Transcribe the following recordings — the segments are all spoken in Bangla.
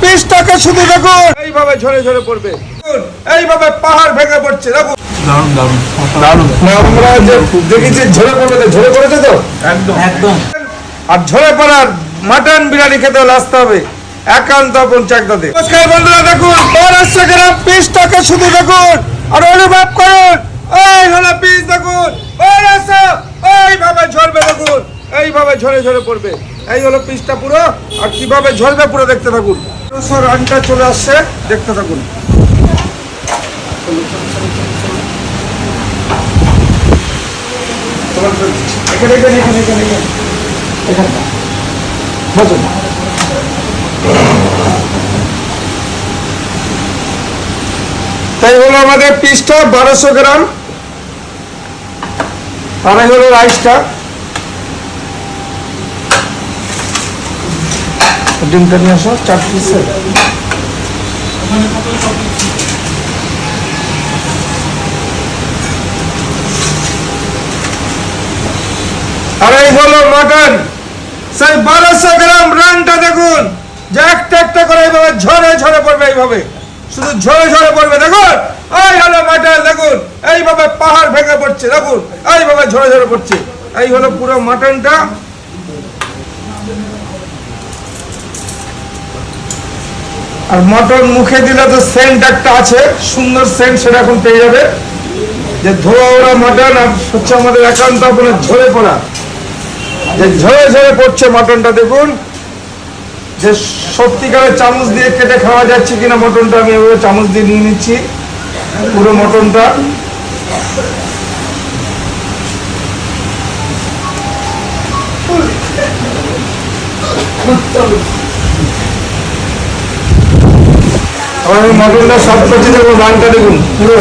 পিসটাকে শুধু দেখুন এইভাবে ঝরে ঝরে পড়বে। এইভাবে পাহাড় ভেঙে পড়ছে দেখুন দারুণ দারুণ। দারুণ। আমরা যে দেখেছি ঝরে পড়বে ঝরে পড়েছে তো? একদম। একদম। আর ঝরে পড়ার মাটন বিরিয়ানি খেতে আসতে হবে একান্ত আপন নমস্কার বন্ধুরা দেখুন বারোশো গ্রাম পিসটাকে শুধু দেখুন। আর অনুভব করুন এই হলো পিস দেখুন। বারোশো এইভাবে ঝরবে দেখুন। এইভাবে ঝরে ঝরে পড়বে। এই হলো পিসটা পুরো আর কীভাবে ঝরবে পুরো দেখতে থাকুন। রানটা চলে আসছে। দেখতে থাকুন। তাই হলো আমাদের পিসটা বারোশো গ্রাম। আর হলো রাইসটা। ডিমটা নিয়ে আসো, চার পিসের বারোশো গ্রাম রানটা দেখুন। যে একটা করে এইভাবে ঝরে ঝরে পড়বে এইভাবে। শুধু ঝরে ঝরে পড়বে, দেখুন। এই হলো মাটন দেখুন। এইভাবে পাহাড় ভেঙে পড়ছে, দেখুন। এইভাবে ঝরে ঝরে পড়ছে। এই হলো পুরো মাটনটা আর মটন মুখে দিলে তো সেন্ট একটা আছে, সুন্দর সেন্ট সেটা এখন পেয়ে যাবে। যে ধোয়া ওরা মটন আর হচ্ছে আমাদের একান্ত আপনার ঝরে পড়া। যে ঝরে ঝরে পড়ছে মটনটা দেখুন। যে সত্যিকারের চামচ দিয়ে কেটে খাওয়া যাচ্ছে কিনা মটনটা আমি এভাবে চামচ দিয়ে নিয়ে নিচ্ছি, পুরো মটনটা। এই মটনটা সব করছি দেখুন রানটা দেখুন। পুরো।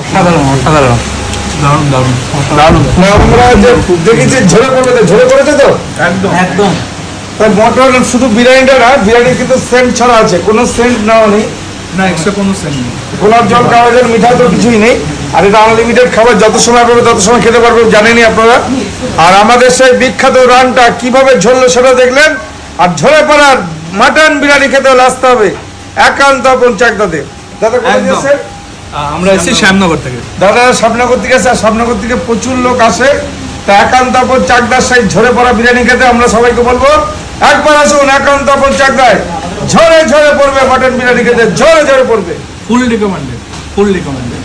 অসাধারণ অসাধারণ। দারুণ দারুণ দারুণ। আমরা যে দেখেছি ঝরে পড়বে তো ঝরে পড়েছে তো? একদম। একদম। তাই মটন শুধু বিরিয়ানিটা না বিরিয়ানির কিন্তু সেন্ট ছাড়া আছে কোনো সেন্ট নেওয়া নেই। না এক্সট্রা কোনো সেন্ট নেই। গোলাপ জল কাগজের মিঠা তো কিছুই নেই আর এটা আনলিমিটেড খাবার যত সময় পাবে তত সময় খেতে পারবে জানেনি আপনারা। আর আমাদের সেই বিখ্যাত রানটা কীভাবে ঝরলো সেটা দেখলেন? আর ঝরে পড়ার মাটন বিরিয়ানি খেতে হলে আসতে হবে। একান্ত আপন চাকদাতে দাদা কোথায় একদম। আমরা এসেছি শ্যামনগর। থেকে। দাদা সামনগর থেকে আসে আর সামনগর থেকে প্রচুর লোক আসে। তা একান্ত আপন চাকদার সাই ঝরে পড়া বিরিয়ানি খেতে আমরা সবাইকে বলব একবার আসুন একান্ত আপন চাকদায় ঝরে ঝরে পড়বে মাটন বিরিয়ানি খেতে ঝরে ঝরে পড়বে। ফুল রিকমেন্ডেড ফুল রিকমেন্ডেড